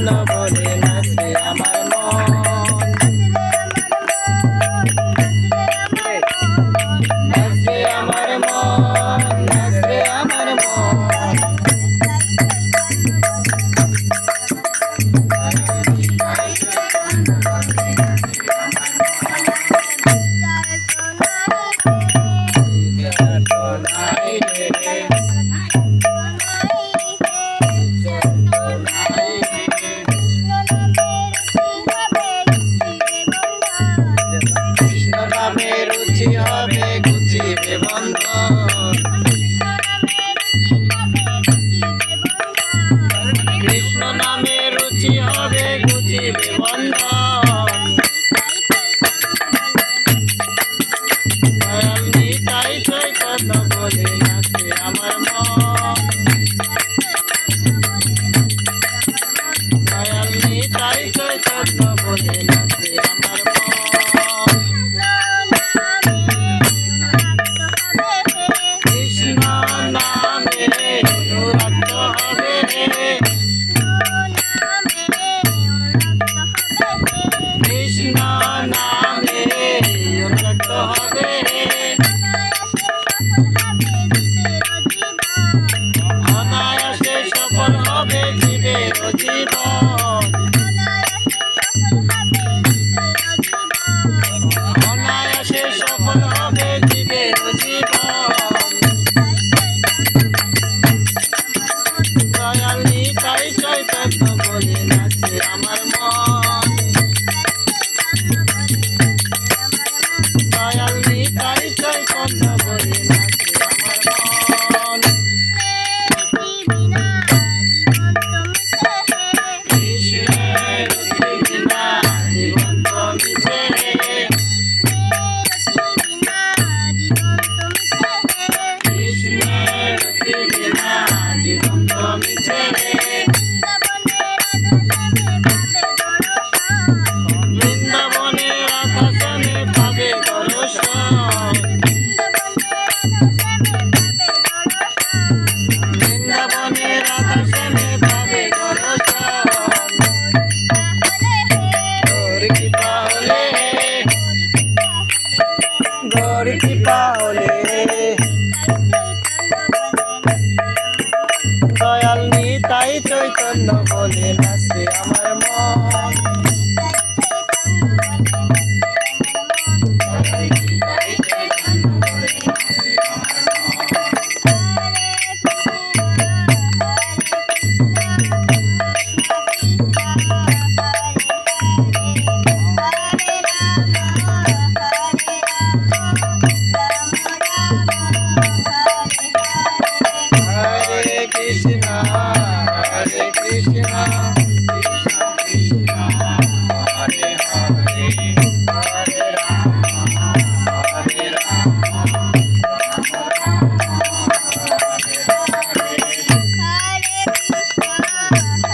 জন্য বলে নাচে আমার মন নাচে আমার মন বলে নাচে আমার কৃষ্ণ নামে অনুরাগ হবে কৃষ্ণ নামে অনুরাগ হবে অনায়াসে সফল হবে জীবের জীবন গৌরী কৃপা হলে দয়াল নিতাই চৈতন্য বলে না